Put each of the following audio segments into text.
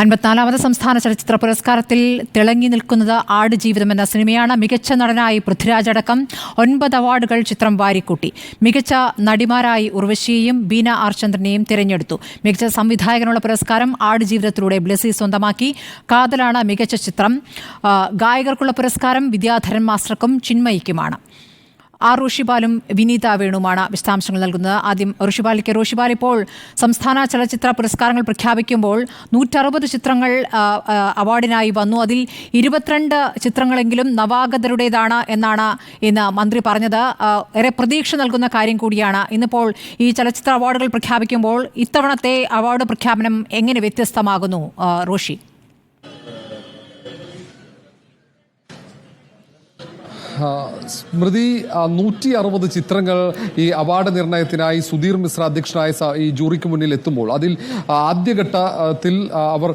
അൻപത്തിനാലാമത് സംസ്ഥാന ചലച്ചിത്ര പുരസ്കാരത്തിൽ തിളങ്ങി നിൽക്കുന്നത് ആട് ജീവിതം എന്ന സിനിമയാണ് മികച്ച നടനായി പൃഥ്വിരാജ് അടക്കം ഒൻപത് അവാർഡുകൾ ചിത്രം വാരിക്കൂട്ടി. മികച്ച നടിമാരായി ഉർവശിയെയും ബീന ആർ ചന്ദ്രനെയും തിരഞ്ഞെടുത്തു. മികച്ച സംവിധായകനുള്ള പുരസ്കാരം ആട് ജീവിതത്തിലൂടെ ബ്ലസി സ്വന്തമാക്കി. കാതലാണ് മികച്ച ചിത്രം. ഗായകർക്കുള്ള പുരസ്കാരം വിദ്യാധരൻ മാസ്റ്റർക്കും ചിന്മയിക്കുമാണ്. ആർ ഋഷിപാലും വിനീത വേണുമാണ് വിശദാംശങ്ങൾ നൽകുന്നത്. ആദ്യം ഋഷിപാലിക്ക് ഋഷിപാൽ ഇപ്പോൾ സംസ്ഥാന ചലച്ചിത്ര പുരസ്കാരങ്ങൾ പ്രഖ്യാപിക്കുമ്പോൾ നൂറ്ററുപത് ചിത്രങ്ങൾ അവാർഡിനായി വന്നു. അതിൽ ഇരുപത്തിരണ്ട് ചിത്രങ്ങളെങ്കിലും നവാഗതരുടേതാണ് എന്നാണ് ഇന്ന് മന്ത്രി പറഞ്ഞത്. ഏറെ പ്രതീക്ഷ നൽകുന്ന കാര്യം കൂടിയാണ്. ഇന്നിപ്പോൾ ഈ ചലച്ചിത്ര അവാർഡുകൾ പ്രഖ്യാപിക്കുമ്പോൾ ഇത്തവണത്തെ അവാർഡ് പ്രഖ്യാപനം എങ്ങനെ വ്യത്യസ്തമാകുന്നു? റോഷി സ്മൃതി നൂറ്റി അറുപത് ചിത്രങ്ങൾ ഈ അവാർഡ് നിർണയത്തിനായി സുധീർ മിശ്ര അധ്യക്ഷനായ ഈ ജൂറിക്ക് മുന്നിൽ എത്തുമ്പോൾ അതിൽ ആദ്യഘട്ടത്തിൽ അവർ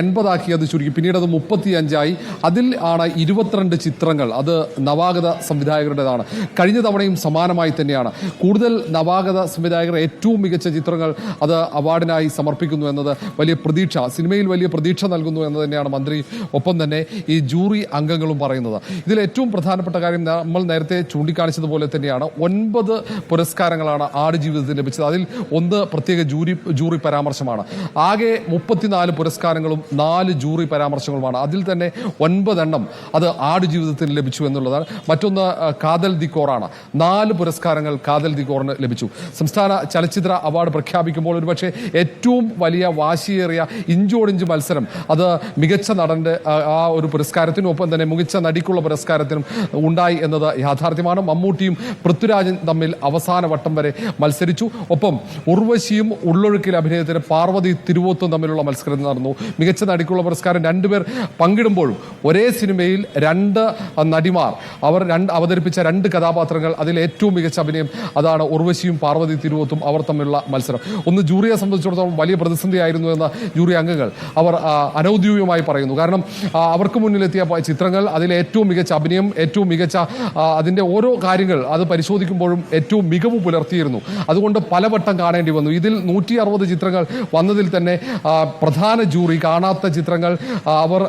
എൺപതാക്കി അത് ചുരുക്കി. പിന്നീട് അത് മുപ്പത്തി അഞ്ചായി അതിൽ ആണ് ഇരുപത്തിരണ്ട് ചിത്രങ്ങൾ. അത് നവാഗത സംവിധായകരുടേതാണ്. കഴിഞ്ഞ തവണയും സമാനമായി തന്നെയാണ്. കൂടുതൽ നവാഗത സംവിധായകർ ഏറ്റവും മികച്ച ചിത്രങ്ങൾ അത് അവാർഡിനായി സമർപ്പിക്കുന്നു എന്നത് വലിയ പ്രതീക്ഷ. സിനിമയിൽ വലിയ പ്രതീക്ഷ നൽകുന്നു എന്ന് തന്നെയാണ് മന്ത്രി ഒപ്പം തന്നെ ഈ ജൂറി അംഗങ്ങളും പറയുന്നത്. ഇതിൽ ഏറ്റവും പ്രധാനപ്പെട്ട കാര്യം നമ്മൾ നേരത്തെ ചൂണ്ടിക്കാണിച്ചതുപോലെ തന്നെയാണ് ഒൻപത് പുരസ്കാരങ്ങളാണ് ആടുജീവിതത്തിൽ ലഭിച്ചത്. അതിൽ ഒന്ന് പ്രത്യേക ജൂറി ജൂറി പരാമർശമാണ്. ആകെ മുപ്പത്തിനാല് പുരസ്കാരങ്ങളും നാല് ജൂറി പരാമർശങ്ങളുമാണ്. അതിൽ തന്നെ ഒൻപതെണ്ണം അത് ആടുജീവിതത്തിന് ലഭിച്ചു എന്നുള്ളതാണ്. മറ്റൊന്ന് കാതൽ ദിക്കോറാണ് കോറാണ്. നാല് പുരസ്കാരങ്ങൾ കാതൽ ദിക്കോറിന് കോറിന് ലഭിച്ചു. സംസ്ഥാന ചലച്ചിത്ര അവാർഡ് പ്രഖ്യാപിക്കുമ്പോൾ ഒരുപക്ഷെ ഏറ്റവും വലിയ വാശിയേറിയ ഇഞ്ചോടിഞ്ച് മത്സരം അത് മികച്ച നടന്റെ ആ, ഒരു പുരസ്കാരത്തിനും ഒപ്പം തന്നെ മികച്ച നടിക്കുള്ള പുരസ്കാരത്തിനും ഉണ്ടായി എന്നത് യാഥാർത്ഥ്യമാണ്. മമ്മൂട്ടിയും പൃഥ്വിരാജൻ തമ്മിൽ അവസാന വട്ടം വരെ മത്സരിച്ചു. ഒപ്പം ഉർവശിയും ഉള്ളൊഴുക്കിൽ അഭിനയത്തിന് പാർവതി തിരുവോത്തും തമ്മിലുള്ള മത്സരം നടന്നു. മികച്ച നടിക്കുള്ള പുരസ്കാരം രണ്ടുപേർ പങ്കിടുമ്പോഴും ഒരേ സിനിമയിൽ രണ്ട് നടിമാർ അവർ രണ്ട് അവതരിപ്പിച്ച രണ്ട് കഥാപാത്രങ്ങൾ അതിൽ ഏറ്റവും മികച്ച അഭിനയം അതാണ് ഉർവശിയും പാർവതി തിരുവോത്തും അവർ തമ്മിലുള്ള മത്സരം. ഒന്ന് ജൂറിയെ സംബന്ധിച്ചിടത്തോളം വലിയ പ്രതിസന്ധിയായിരുന്നു എന്ന ജൂറി അംഗങ്ങൾ അവർ അനൌദ്യോഗികമായി പറയുന്നു. കാരണം അവർക്ക് മുന്നിലെത്തിയ ചിത്രങ്ങൾ അതിൽ ഏറ്റവും മികച്ച അഭിനയം ഏറ്റവും മികച്ച ആ, അതിന്റെ ഓരോ കാര്യങ്ങൾ അത് പരിശോധിക്കുമ്പോഴും ഏറ്റവും മികവ് പുലർത്തിയിരുന്നു. അതുകൊണ്ട് പലവട്ടം കാണേണ്ടി വന്നു. ഇതിൽ നൂറ്റി അറുപത് ചിത്രങ്ങൾ വന്നതിൽ തന്നെ പ്രധാന ജൂറി കാണാത്ത ചിത്രങ്ങൾ അവർ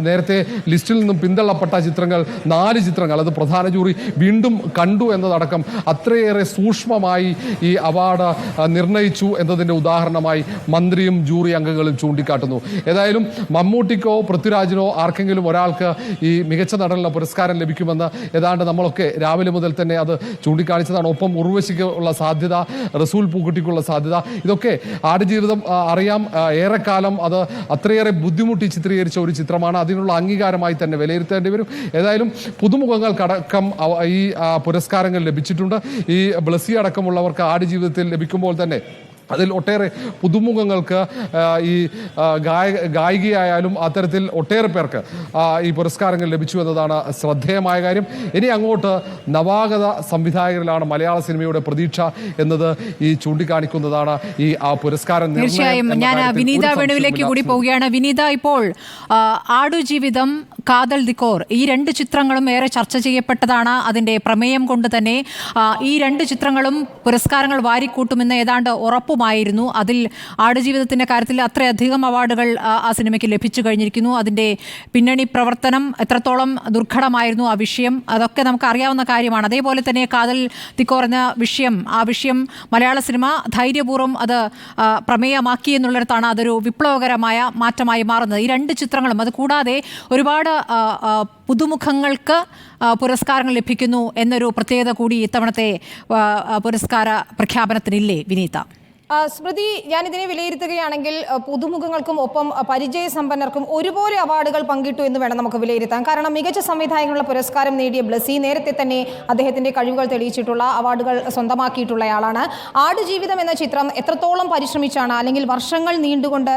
നേരത്തെ ലിസ്റ്റിൽ നിന്നും പിന്തള്ളപ്പെട്ട ചിത്രങ്ങൾ നാല് ചിത്രങ്ങൾ അത് പ്രധാന ജൂറി വീണ്ടും കണ്ടു എന്നതടക്കം അത്രയേറെ സൂക്ഷ്മമായി ഈ അവാർഡ് നിർണയിച്ചു എന്നതിന്റെ ഉദാഹരണമായി മന്ത്രിയും ജൂറി അംഗങ്ങളും ചൂണ്ടിക്കാട്ടുന്നു. ഏതായാലും മമ്മൂട്ടിക്കോ പൃഥ്വിരാജിനോ ആർക്കെങ്കിലും ഒരാൾക്ക് ഈ മികച്ച നടനുള്ള പുരസ്കാരം ലഭിക്കുമെന്ന് ഏതാണ്ട് നമ്മളൊക്കെ രാവിലെ മുതൽ തന്നെ അത് ചൂണ്ടിക്കാണിച്ചതാണ്. ഒപ്പം ഉർവശിക്ക് സാധ്യത റസൂൽ പൂക്കുട്ടിക്കുള്ള സാധ്യത ഇതൊക്കെ ആടുജീവിതം അറിയാം. ഏറെക്കാലം അത് അത്രയേറെ ബുദ്ധിമുട്ടി ചിത്രീകരിച്ച ഒരു ചിത്രമാണ്. അതിനുള്ള അംഗീകാരമായി തന്നെ വിലയിരുത്തേണ്ടി വരും. ഏതായാലും പുതുമുഖങ്ങൾക്കടക്കം ഈ പുരസ്കാരങ്ങൾ ലഭിച്ചിട്ടുണ്ട്. ഈ ബ്ലസ്സി അടക്കമുള്ളവർക്ക് ആടുജീവിതത്തിൽ ലഭിക്കുമ്പോൾ തന്നെ അതിൽ ഒട്ടേറെ പുതുമുഖങ്ങൾക്ക് ഈ ഗായ ഗായക ഗായികയായാലും അത്തരത്തിൽ ഒട്ടേറെ പേർക്ക് ഈ പുരസ്കാരങ്ങൾ ലഭിച്ചു എന്നതാണ് ശ്രദ്ധേയമായ കാര്യം. ഇനി അങ്ങോട്ട് നവാഗത സംവിധായകരിലാണ് മലയാള സിനിമയുടെ പ്രതീക്ഷ എന്നത് ഈ ചൂണ്ടിക്കാണിക്കുന്നതാണ് ഈ ആ പുരസ്കാരം തീർച്ചയായും. ഞാൻ വിനീത വേണുവിലേക്ക് കൂടി പോവുകയാണ്. വിനീത ഇപ്പോൾ ആടുജീവിതം കാതൽ ദിക്കോർ ഈ രണ്ട് ചിത്രങ്ങളും ഏറെ ചർച്ച ചെയ്യപ്പെട്ടതാണ്. അതിന്റെ പ്രമേയം കൊണ്ട് തന്നെ ഈ രണ്ട് ചിത്രങ്ങളും പുരസ്കാരങ്ങൾ വാരിക്കൂട്ടുമെന്ന് ഏതാണ്ട് ഉറപ്പുമായിരുന്നു അതിൽ ആടുജീവിതത്തിന്റെ കാര്യത്തിൽ അത്രയധികം അവാർഡുകൾ ആ, സിനിമയ്ക്ക് ലഭിച്ചു കഴിഞ്ഞിരിക്കുന്നു. അതിന്റെ പിന്നണി പ്രവർത്തനം എത്രത്തോളം ദുർഘടമായിരുന്നു ആ വിഷയം അതൊക്കെ നമുക്ക് അറിയാവുന്ന കാര്യമാണ്. അതേപോലെ തന്നെ കാതൽ തിക്കോറഞ്ഞ വിഷയം ആ വിഷയം മലയാള സിനിമ ധൈര്യപൂർവം അത് പ്രമേയമാക്കി എന്നുള്ളിടത്താണ് അതൊരു വിപ്ലവകരമായ മാറ്റമായി മാറുന്നത്. ഈ രണ്ട് ചിത്രങ്ങളും അത് കൂടാതെ ഒരുപാട് പുതുമുഖങ്ങൾക്ക് പുരസ്കാരങ്ങൾ ലഭിക്കുന്നു എന്നൊരു പ്രത്യേകത കൂടി ഇത്തവണത്തെ പുരസ്കാര പ്രഖ്യാപനത്തിനില്ലേ വിനീത? സ്മൃതി ഞാൻ ഇതിനെ വിലയിരുത്തുകയാണെങ്കിൽ പുതുമുഖങ്ങൾക്കും ഒപ്പം പരിചയ സമ്പന്നർക്കും ഒരുപോലെ അവാർഡുകൾ പങ്കിട്ടു എന്ന് വേണം നമുക്ക് വിലയിരുത്താൻ. കാരണം മികച്ച സംവിധായകനുള്ള പുരസ്കാരം നേടിയ ബ്ലസി നേരത്തെ തന്നെ അദ്ദേഹത്തിന്റെ കഴിവുകൾ തെളിയിച്ചിട്ടുള്ള അവാർഡുകൾ സ്വന്തമാക്കിയിട്ടുള്ളയാളാണ്. ആടുജീവിതം എന്ന ചിത്രം എത്രത്തോളം പരിശ്രമിച്ചാണ് അല്ലെങ്കിൽ വർഷങ്ങൾ നീണ്ടുകൊണ്ട്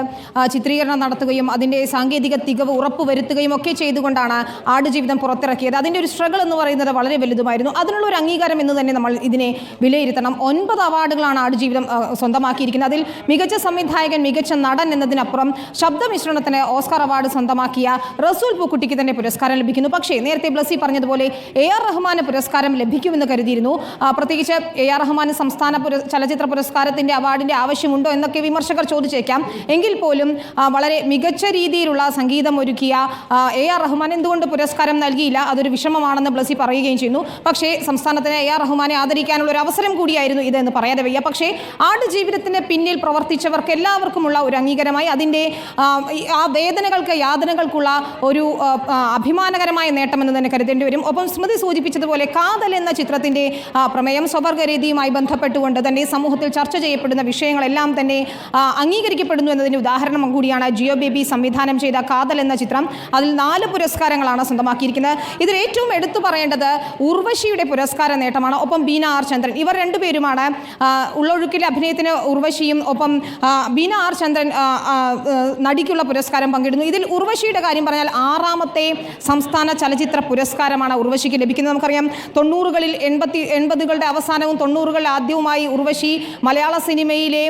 ചിത്രീകരണം നടത്തുകയും അതിന്റെ സാങ്കേതിക തികവ് ഉറപ്പുവരുത്തുകയും ഒക്കെ ചെയ്തുകൊണ്ടാണ് ആടുജീവിതം പുറത്തിറക്കിയത്. അതിന്റെ ഒരു സ്ട്രഗിൾ എന്ന് പറയുന്നത് വളരെ വലുതുമായിരുന്നു. അതിനുള്ള ഒരു അംഗീകാരം എന്ന് തന്നെ നമ്മൾ ഇതിനെ വിലയിരുത്തണം. ഒൻപത് അവാർഡുകളാണ് ആടുജീവിതം ആ, സ്വന്തമാക്കി സ്വന്തമാക്കിയിരിക്കുന്നത് അതിൽ മികച്ച സംവിധായകൻ മികച്ച നടൻ എന്നതിനപ്പുറം ശബ്ദമിശ്രണത്തിന് ഓസ്കാർ അവാർഡ് സ്വന്തമാക്കിയ റസൂൽ പൂക്കുട്ടിക്ക് തന്നെ പുരസ്കാരം ലഭിക്കുന്നു. പക്ഷേ നേരത്തെ ബ്ലസി പറഞ്ഞതുപോലെ എ ആർ റഹ്മാന് പുരസ്കാരം ലഭിക്കുമെന്ന് കരുതിയിരുന്നു. പ്രത്യേകിച്ച് എ ആർ റഹ്മാന് സംസ്ഥാന ചലച്ചിത്ര പുരസ്കാരത്തിന്റെ അവാർഡിന്റെ ആവശ്യമുണ്ടോ എന്നൊക്കെ വിമർശകർ ചോദിച്ചേക്കാം. എങ്കിൽ പോലും വളരെ മികച്ച രീതിയിലുള്ള സംഗീതം ഒരുക്കിയ എ ആർ റഹ്മാൻ എന്തുകൊണ്ട് പുരസ്കാരം നൽകിയില്ല? അതൊരു വിഷമമാണെന്ന് ബ്ലസി പറയുകയും ചെയ്യുന്നു. പക്ഷേ സംസ്ഥാനത്തിന് എ ആർ റഹ്മാനെ ആദരിക്കാനുള്ള ഒരു അവസരം കൂടിയായിരുന്നു ഇതെന്ന് പറയാതെ വയ്യ. പക്ഷേ ആടുജീവിതത്തിന് പിന്നിൽ പ്രവർത്തിച്ചവർക്ക് എല്ലാവർക്കുമുള്ള ഒരു അംഗീകാരമായി അതിന്റെ ആ, വേദനകൾക്ക് യാതനകൾക്കുള്ള ഒരു അഭിമാനകരമായ നേട്ടമെന്ന് തന്നെ കരുതേണ്ടി വരും. ഒപ്പം സ്മൃതി സൂചിപ്പിച്ചതുപോലെ കാതൽ എന്ന ചിത്രത്തിന്റെ പ്രമേയം സ്വവർഗരീതിയുമായി ബന്ധപ്പെട്ടുകൊണ്ട് തന്നെ സമൂഹത്തിൽ ചർച്ച ചെയ്യപ്പെടുന്ന വിഷയങ്ങളെല്ലാം തന്നെ അംഗീകരിക്കപ്പെടുന്നു എന്നതിന്റെ ഉദാഹരണം കൂടിയാണ് ജിയോ ബേബി സംവിധാനം ചെയ്ത കാതൽ എന്ന ചിത്രം. അതിൽ നാല് പുരസ്കാരങ്ങളാണ് സ്വന്തമാക്കിയിരിക്കുന്നത്. ഇതിൽ ഏറ്റവും എടുത്തു പറയേണ്ടത് ഉർവശിയുടെ പുരസ്കാര നേട്ടമാണ്. ഒപ്പം ബീന ആർ ചന്ദ്രൻ. ഇവർ രണ്ടുപേരുമാണ് ഉള്ളൊഴുക്കിലെ അഭിനയത്തിന് ഉർവശിയും ഒപ്പം ബീന ആർ ചന്ദ്രൻ നടിക്കുള്ള പുരസ്കാരം പങ്കിടുന്നു. ഇതിൽ ഉർവശിയുടെ കാര്യം പറഞ്ഞാൽ ആറാമത്തെ സംസ്ഥാന ചലച്ചിത്ര പുരസ്കാരമാണ് ഉർവശിക്ക് ലഭിക്കുന്നത്. നമുക്കറിയാം തൊണ്ണൂറുകളിൽ എൺപത്തി എൺപതുകളുടെ അവസാനവും തൊണ്ണൂറുകളിൽ ആദ്യവുമായി ഉർവശി മലയാള സിനിമയിലെ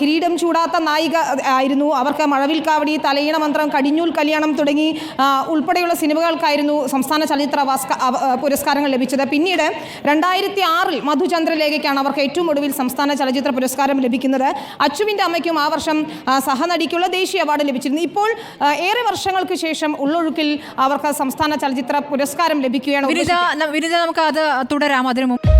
കിരീടം ചൂടാത്ത നായിക ആയിരുന്നു. അവർക്ക് മഴവിൽ കാവടി തലയിണ മന്ത്രം കടിഞ്ഞൂൽ കല്യാണം തുടങ്ങി ഉൾപ്പെടെയുള്ള സിനിമകൾക്കായിരുന്നു സംസ്ഥാന ചലച്ചിത്ര പുരസ്കാരങ്ങൾ ലഭിച്ചത്. പിന്നീട് രണ്ടായിരത്തി ആറിൽ മധുചന്ദ്രലേഖയ്ക്കാണ് അവർക്ക് ഏറ്റവും ഒടുവിൽ സംസ്ഥാന ചലച്ചിത്ര പുരസ്കാരം ലഭിക്കുന്നത് അച്ചുവിന്റെ അമ്മയ്ക്കും ആ വർഷം സഹനടിക്കുള്ള ദേശീയ അവാർഡ് ലഭിച്ചിരുന്നു. ഇപ്പോൾ ഏറെ വർഷങ്ങൾക്ക് ശേഷം ഉള്ളൊഴുക്കിൽ അവർക്ക് സംസ്ഥാന ചലച്ചിത്ര പുരസ്കാരം ലഭിക്കുകയാണ് വിരുദ്ധ വിനിത നമുക്ക് അത് തുടരാം. അതിനു മുമ്പ്